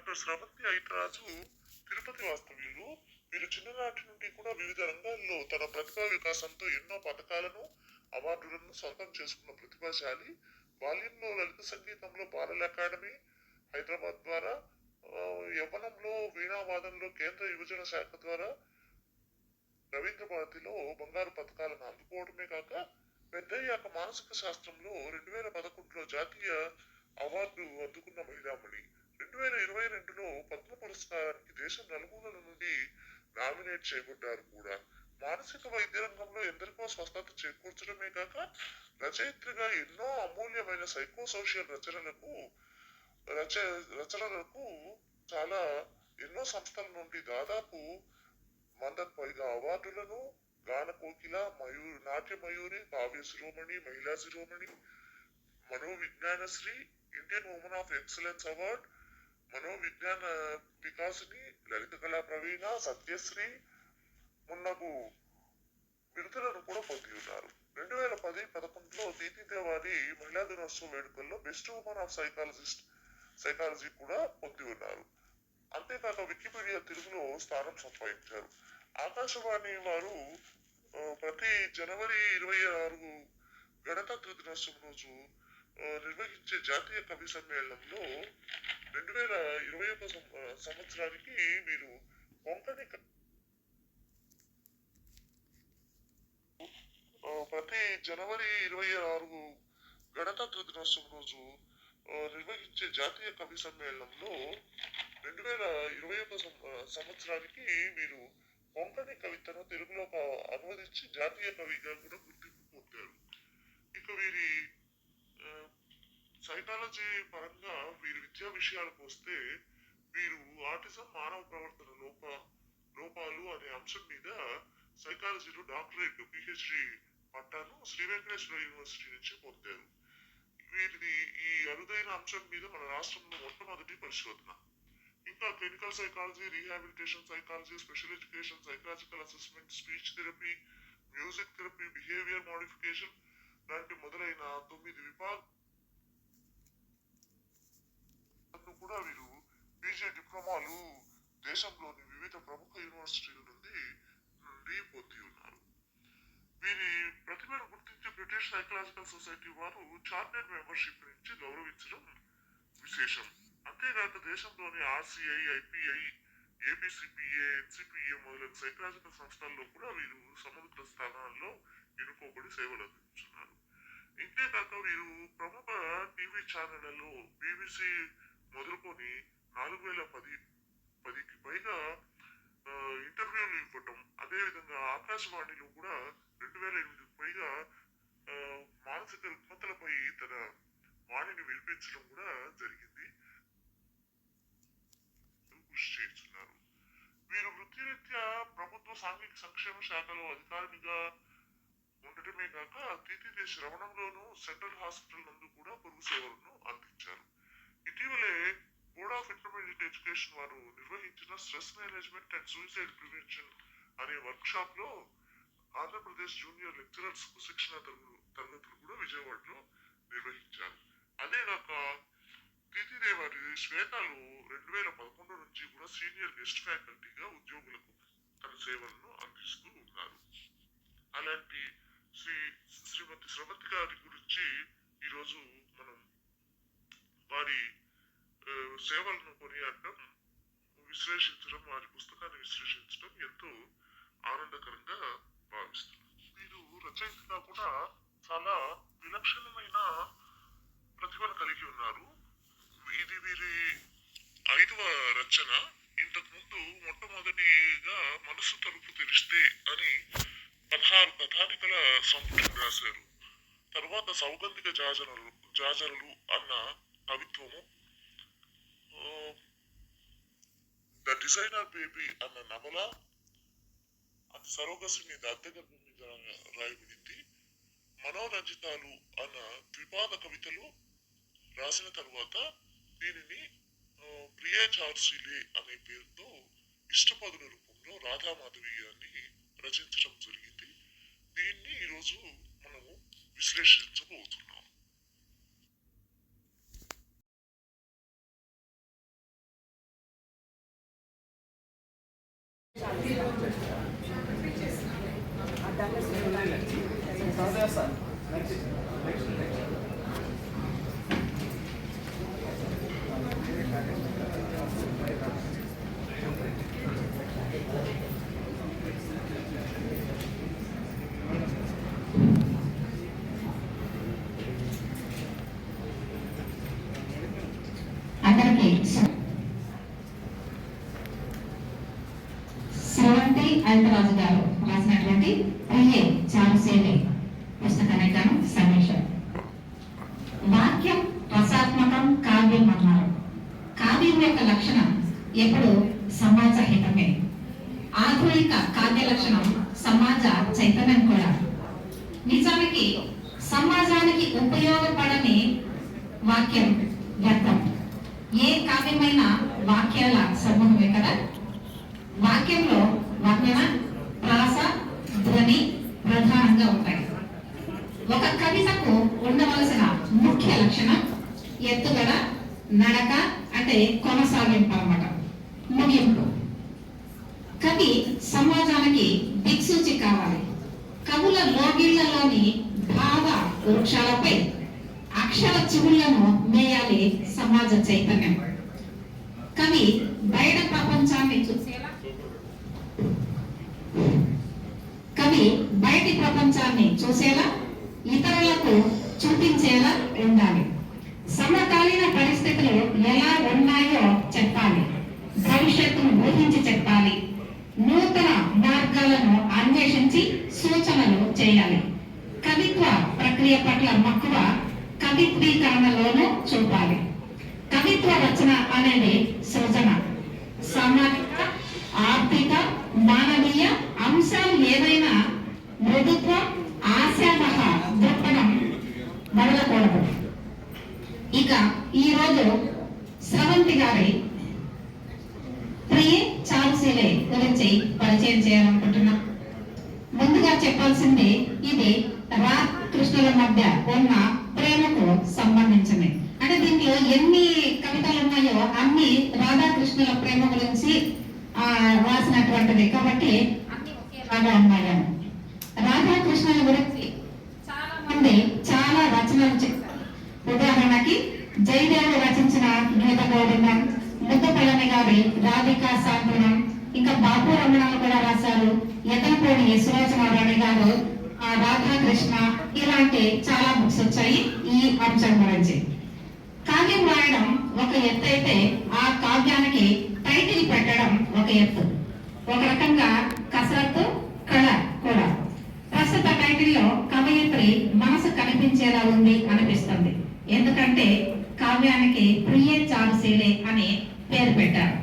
Doctor స్రవంతి ఐటరాజు తిరుపతి వాస్తవ్యులు. వీరు చిన్ననాటి నుండి కూడా వివిధ రంగాల్లో తన ప్రతిభా వికాసంతో ఎన్నో పథకాలను అవార్డులను సొంతం చేసుకున్న ప్రతిభాశాలి. బాల్యంలో లలిత సంగీతంలో బాలల అకాడమీ హైదరాబాద్ ద్వారా యవ్వనంలో వీణావాదంలో కేంద్ర యువజన శాఖ ద్వారా రవీంద్ర భారతిలో బంగారు పథకాలను అందుకోవడమే కాక పెద్దయ్యాక మానసిక శాస్త్రంలో రెండు వేల పదకొండులో జాతీయ అవార్డు అందుకున్న మహిళామణి. రెండు వేల ఇరవై రెండులో పద్మ పురస్కారానికి దేశం నలుమూలల నుండి నామినేట్ చేయబడ్డారు కూడా. మానసిక వైద్య రంగంలో ఎందరికో స్వస్థత చేకూర్చడమే కాక రచయిత్రిగా ఎన్నో అమూల్యమైన సైకో సోషల్ రచనలకు రచ రచనలకు చాలా ఎన్నో సంస్థల నుండి దాదాపు వందకు పైగా అవార్డులను గాన కోకిల మయూరి నాట్య మయూరి కావ్య శిరోమణి మహిళా శిరోమణి మనోవిజ్ఞానశ్రీ Indian women of excellence award మనోవిజ్ఞాన వికాసిని లలిత కళా ప్రవీణ సత్యశ్రీ మున్నగు బిరుదులను కూడా పొంది ఉన్నారు. రెండు వేల పది పదకొండులో దీతి దేవారి మహిళా దినోత్సవ వేడుకల్లో best women of psychologist psychology కూడా పొంది ఉన్నారు. అంతేకాక వికీపీడియా తెలుగులో స్థానం సంపాదించారు. ఆకాశవాణి వారు ప్రతి జనవరి ఇరవై ఆరు గణతంత్ర దినోత్సవం రోజు నిర్వహించే జాతీయ కవి సమ్మేళనంలో రెండు వేల ఇరవై ఒక సంవత్సరానికి మీరు కొంకణి ప్రతి జనవరి ఇరవై ఆరు గణతంత్ర దినోత్సవం రోజు నిర్వహించే జాతీయ కవి సమ్మేళనంలో రెండు వేల ఇరవై ఒక సంవత్సరానికి మీరు కొంకణి కవితను తెలుగులో అనువదించి జాతీయ కవిగా కూడా గుర్తింపు పొందారు. ఇక వీరి సైకాలజీ పరంగా వీరి విద్యా విషయాలకు వస్తే వీరు ఆటిజం మానవ ప్రవర్తన లోప లోపాలు అనే అంశం మీద సైకాలజీలో డాక్టరేట్ పిహెచ్డి పట్టాను. శ్రీ వెంకటేశ్వర యూనివర్సిటీ నుంచి పొందారు వీరిది ఈ అరుదైన అంశం మీద మన రాష్ట్రంలో మొట్టమొదటి పరిశోధన. ఇంకా clinical psychology rehabilitation psychology special education psychological assessment speech therapy music therapy behaviour modification లాంటి మొదలైన తొమ్మిది విభాగ కూడా వీరు పీజీ డిప్లొమాలు దేశంలోని వివిధ ప్రముఖ యూనివర్సిటీల నుండి నుండి పొంది ఉన్నారు. వీరి ప్రతిభను గుర్తించి బ్రిటిష్ సైకలాజికల్ సొసైటీ వారు చార్టెడ్ మెంబర్షిప్ నుంచి గౌరవించడం విశేషం. అంతేకాక దేశంలోని ఆర్సిఐ ఐపీఐ ఏబిసిపిఏ ఎన్సిపిఏ మొదలైన సైకలాజికల్ సంస్థల్లో కూడా వీరు సముద్ర స్థానాల్లో ఎన్నుకోబడి సేవలు అందించున్నారు. ఇంతేకాక వీరు ప్రముఖ టీవీ ఛానళ్ళలో బీబీసీ మొదలుకొని నాలుగు వేల పది పదికి పైగా ఇంటర్వ్యూలు ఇవ్వటం అదేవిధంగా ఆకాశవాణిలో కూడా రెండు వేల ఎనిమిదికి పైగా మానసిక రుగ్మతలపై తన వాణిని వినిపించడం కూడా జరిగింది. కృషి చేస్తున్నారు. వీరు వృత్తిరీత్యా ప్రభుత్వ సాంఘిక సంక్షేమ శాఖలో అధికారినిగా ఉండటమే కాక తీతిదే శ్రవణంలోను సెంట్రల్ హాస్పిటల్ నందు కూడా పొరుగు సేవలను అందించారు. ఇటీవలే బోర్డ్ ఆఫ్ ఇంటర్మీడియట్ ఎడ్యుకేషన్ వారు నిర్వహించిన stress management and suicide prevention అనే వర్క్ షాప్లో ఆంధ్రప్రదేశ్ జూనియర్ లెక్చరర్స్కు శిక్షణ తరగతులు కూడా విజయవాడలో నిర్వహించారు. అదేగాక వారి శ్వేతలు రెండు వేల పదకొండు నుంచి కూడా సీనియర్ గెస్ట్ ఫ్యాకల్టీగా ఉద్యోగులకు తన సేవలను అందిస్తూ ఉన్నారు. అలాంటి శ్రీ శ్రీమతి శ్రవతి గారి గురించి ఈరోజు మనం వారి సేవలను కొనియాడటం విశ్లేషించడం వారి పుస్తకాన్ని విశ్లేషించడం ఎంతో ఆనందకరంగా భావిస్తున్నాను వీరు రచయితగా కూడా చాలా విలక్షణమైన ప్రతిభను కలిగి ఉన్నారు. ఇది వీరి ఐదవ రచన. ఇంతకు ముందు మొట్టమొదటిగా మనసు తలుపు తెరిస్తే అని పదహారు కథానికల సంపుటిని రాశారు. తర్వాత సౌగంధిక జాజరులు జాజరులు అన్న కవిత్వము డిజైనర్ బేబీ అన్న నవల అది సరోగసి మీద అద్దెగర్భం మీద రాయబడింది మనోరంజితాలు అన్న ద్విపాద కవితలు రాసిన తరువాత దీనిని ప్రియా చార్సిలే అనే పేరుతో ఇష్టపదుల రూపంలో రాధామాధవి గారిని రచించడం జరిగింది దీన్ని ఈరోజు మనము విశ్లేషించబోతున్నాం అందరికీ శ్ర- శ్రవంతి అనంతరాజు గారు రాసినటువంటి ప్రియే చారుసేవి పుస్తకాన్ని గాను సమీక్ష వాక్యం రసాత్మకం కావ్యం అన్నారు. కావ్యం యొక్క లక్షణం ఎప్పుడు సమాజ హితమే. ఆధునిక కావ్య లక్షణం సమాజ చైతన్యం కూడా. నిజానికి సమాజానికి ఉపయోగపడని వాక్యం వ్యర్థం. ఏ కావ్యమైన వాక్యాల సమూహమే కదా? వాక్యంలో వర్ణన ప్రాస ధ్వని ప్రధానంగా ఉంటాయి. ఒక కవితకు ఉండవలసిన ముఖ్య లక్షణం ఎత్తుగడ నడక అంటే కొనసాగింపు అన్నమాట ముగింపు. కవి సమాజానికి దిక్సూచి కావాలి. కవుల లోగిళ్ళలోని భావ వృక్షాలపై అక్షర చివుళ్ళను మేయాలి సమాజ చైతన్యం. సమకాలీన పరిస్థితులు ఎలా ఉన్నాయో చెప్పాలి. భవిష్యత్తును ఊహించి చెప్పాలి. నూతన మార్గాలను అన్వేషించి సూచనలు చేయాలి. కవిత్వ ప్రక్రియ పట్ల మక్కువ కవిత్వీకరణలోనూ చూపాలి. కవిత్వ రచన అనేది సృజన. సామాజిక ఆర్థిక మానవీయ అంశాలు ఏదైనా మృదుత్వ ఆశావహ ఇక ఈ రోజు స్రవంతి గారి ప్రియ చాల్సీలే గురించి పరిచయం చేయాలనుకుంటున్నాం. ముందుగా చెప్పాల్సింది ఇది రా కృష్ణుల మధ్య ఉన్న ప్రేమకు సంబంధించింది. అంటే దీంట్లో ఎన్ని కవితలు ఉన్నాయో అన్ని రాధాకృష్ణుల ప్రేమ గురించి ఆ, రాసినటువంటిది. కాబట్టి అన్ని ఒకేలాగా ఉన్నాయి? రాధాకృష్ణుల గురించి చాలా మంది చాలా రచనలు చేస్తారు ఉదాహరణకి జయదేవుడు రచించిన గీత గోవిందం ముద్దపల్లని గారి రాధికా సాంత్వనం ఇంకా బాపు రమణాలు కూడా రాశారు. ఎతనపూడి సులోచనారాణి గారు ఆ రాధాకృష్ణ ఇలాంటి చాలా బుక్స్ వచ్చాయి ఈ అంశం గురించి. కావ్యం రాయడం ఒక ఎత్తు అయితే ఆ కావ్యానికి టైటిల్ పెట్టడం ఒక ఎత్తు. ఒక రకంగా కసరత్తు కళ కూడా. ప్రస్తుత టైటిల్లో కవయిత్రి మనసు కనిపించేలా ఉంది అనిపిస్తుంది. ఎందుకంటే కావ్యానికి ప్రియ చారుశీలే అని పేరు పెట్టారు.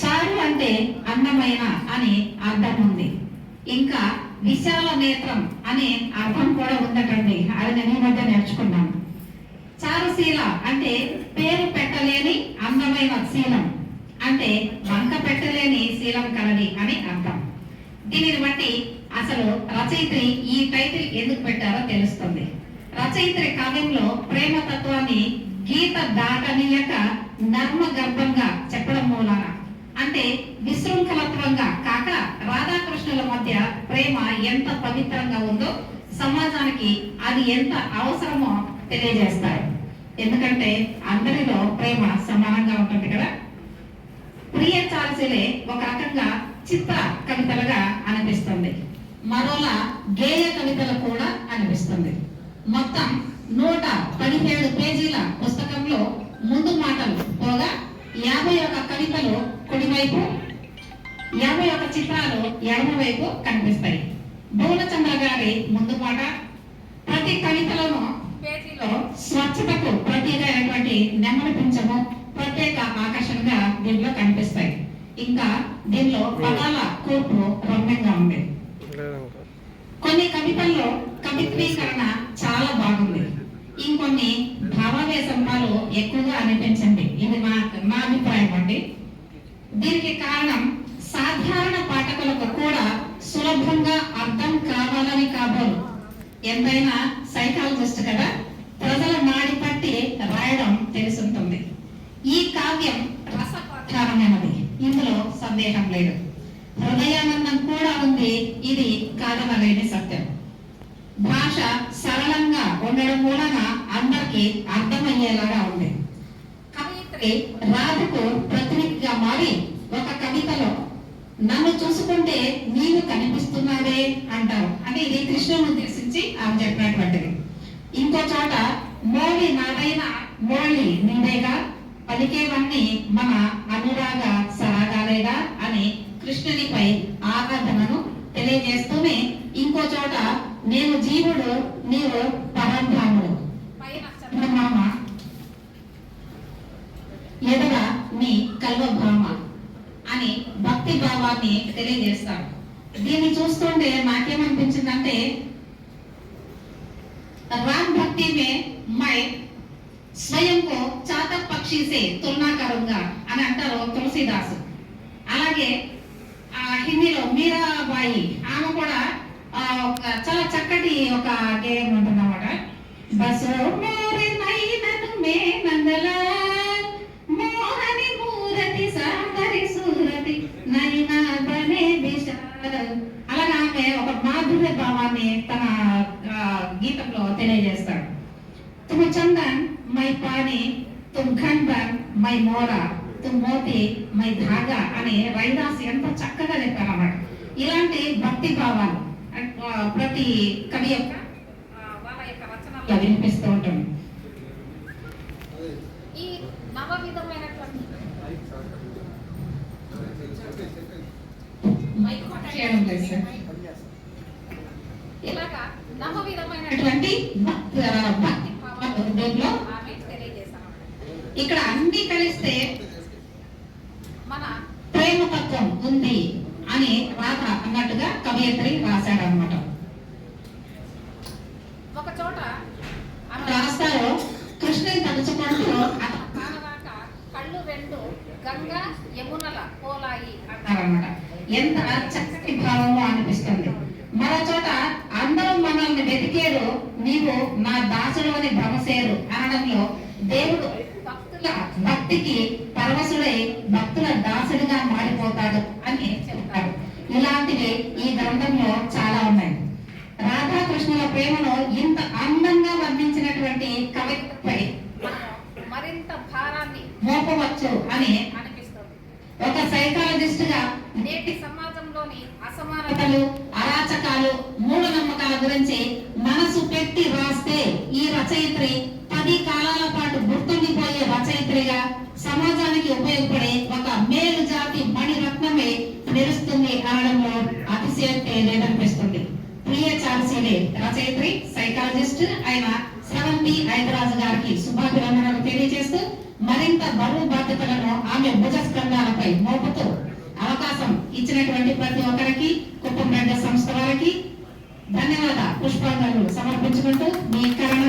చారు అంటే అందమైన అని అర్థం ఉంది. ఇంకా విశాల నేత్రం అనే అర్థం కూడా ఉందటండి. అది నేను ఈ మధ్య నేర్చుకున్నాను. చారుశీల అంటే పేరు పెట్టలేని అందమైన శీలం. అంటే వంక పెట్టలేని శీలం కలది అని అర్థం. దీనిని బట్టి అసలు రచయిత్రి ఈ టైటిల్ ఎందుకు పెట్టారో తెలుస్తుంది. రచయిత్రి కావ్యంలో ప్రేమ తత్వాన్ని గీత దాటనీయక నర్మ గర్భంగా చెప్పడం మూలాన. అంటే విశృంఖలత్వంగా కాక రాధాకృష్ణుల మధ్య ప్రేమ ఎంత పవిత్రంగా ఉందో సమాజానికి అది ఎంత అవసరమో తెలియజేస్తారు ఎందుకంటే అందరిలో ప్రేమ సమానంగా ఉంటుంది కదా. ప్రియ చాల్సిలే ఒక రకంగా చిత్ర కవితలుగా అనిపిస్తుంది. మరోలా గేయ కవితలు కూడా అనిపిస్తుంది. మొత్తం నూట పదిహేడు పేజీల పుస్తకంలో ముందు మాటలు పోగా యాభై ఒక కవితలు కుడివైపు యాభై ఒక చిత్రాలు ఎడమవైపు కనిపిస్తాయి. భువనచంద్ర గారి ముందు మాట ప్రతి కవితలోనూ పేజీలో స్వచ్ఛతకు ప్రతీకైనటువంటి నెమ్మది పింఛము ప్రత్యేక ఆకర్షణగా దీంట్లో కనిపిస్తాయి. ఇంకా దీనిలో పదాల కూర్పు రమ్యంగా ఉంది. కొన్ని కవితల్లో కవిత్వీకరణ చాలా బాగుంది. ఇంకొన్ని భావావేశంలో ఎక్కువగా అనిపించింది ఇది మా మా అభిప్రాయం అండి. దీనికి కారణం సాధారణ పాఠకులకు కూడా సులభంగా అర్థం కావాలని కాబోలు ఎంతైనా సైకాలజిస్ట్ కదా? ప్రజల నాడి పట్టి రాయడం తెలుసుంటుంది. ఈ కావ్యం రసపాఠారమైనది ఇందులో సందేహం లేదు. హృదయానందం కూడా ఉంది. ఇది కాదనలేని సత్యం. భాష సరళంగా ఉండడం వలన అందరికీ అర్థమయ్యేలాగా ఉంది. కవయిత్రి రాధకు ప్రతినిధిగా మారి ఒక కవితలో నన్ను చూసుకుంటే నీవు కనిపిస్తున్నావే అంటారు. అంటే ఇది కృష్ణుని ఉద్దేశించి ఆమె చెప్పినటువంటిది. ఇంకో చోట మోళి నాదైన మోళి నీవేగా పలికేవన్నీ మన అనురాగ సరాగాలేగా అని కృష్ణునిపై ఆరాధనను తెలియజేస్తూనే ఇంకో చోట నేను జీవుడు నీవు పరంధాముడు పైన చంద్రమామ ఎదుర నీ కల్వభామ అని భక్తి భావాన్ని తెలియజేస్తాడు దీన్ని చూస్తుంటే నాకేమనిపించిందంటే राम भक्ति में मैं స్వయం కో చాతక్ పక్షి సే తులనా కరుంగా అని అంటారు తులసిదాసు అలాగే ఆ, హిందీలో మీరాబాయి ఆమె కూడా ఒక చాలా చక్కటి ఒక గేయం ఉంటుందన్నమాట. బస్ మోరి నైనను మే నందలాల్ మోహని మూరతి సాందరి సూరతి నైనా బనే అలాగా ఆమె ఒక మాధుర్య భావాన్ని తన గీతంలో తెలియజేస్తాడు. తుమ్ Chandan my pani Tum ఖండన్ my Mora. Moti my ధాగా అని రైదాస్ ఎంత చక్కగా చెప్పారన్నమాట ఇలాంటి భక్తి భావాలు ప్రతి కవి యొక్క వాళ్ళ యొక్క రచనల్లో వినిపిస్తూ ఈ నవ విధమైనటువంటి. ఇలాగా నవ భక్తి భావాలు తెలియజేశాను ఇక్కడ అన్ని కలిస్తే మన ప్రేమతత్వం ఉంది అని రాధ అన్నట్టుగా కవయిత్రి రాశాడు అనమాట ఒక చోట రాస్తారు కృష్ణుని తలుచుకుంటూ కళ్ళు రెండు గంగా యమునల పోలాయి అంటారు అన్నారన్నమాట ఎంత చక్కటి భావమో అనిపిస్తుంది. మరో చోట అందరూ మనల్ని వెతికేరు నీవు నా దాసుడు అని భ్రమసేరు అనడంలో దేవుడు భక్తుల భక్తికి పరవశుడై భక్తుల దాసుడిగా మారిపోతాడు. అని చెప్తాడు ఇలాంటివి ఈ గ్రంథంలో చాలా ఉన్నాయి. రాధాకృష్ణుల ప్రేమను ఇంత అందంగా వర్ణించినటువంటి కవితపై మరింత భారాన్ని మోపవచ్చు అని అనిపిస్తుంది. ఒక సైకాలజిస్ట్గా నేటి సమాజంలోని అసమానత అసమానతలు అరాచకాలు మూఢనమ్మకాల గురించి మనసు పెట్టి రాస్తే ఈ రచయిత్రి పది కాలాల పాటు గుర్తుండిపోయే రచయిత్రిగా సమాజానికి ఉపయోగపడే ఒక మేలు జాతి మణిరత్నమే నిలుస్తుంది అనడంలో అతిశయోక్తి లేదనిపిస్తుంది. ప్రియ చార్సీలే రచయిత్రి సైకాలజిస్ట్ అయిన శ్రవంతి ఐదరాజు గారికి శుభాభినందనలు తెలియజేస్తూ మరింత బరువు బాధ్యతలను ఆమె భుజస్కంధాలపై మోపుతూ అవకాశం ఇచ్చినటువంటి ప్రతి ఒక్కరికి కుటుంబ సంస్థ వారికి ధన్యవాద పుష్పాంజలు సమర్పించుకుంటూ మీ కరణ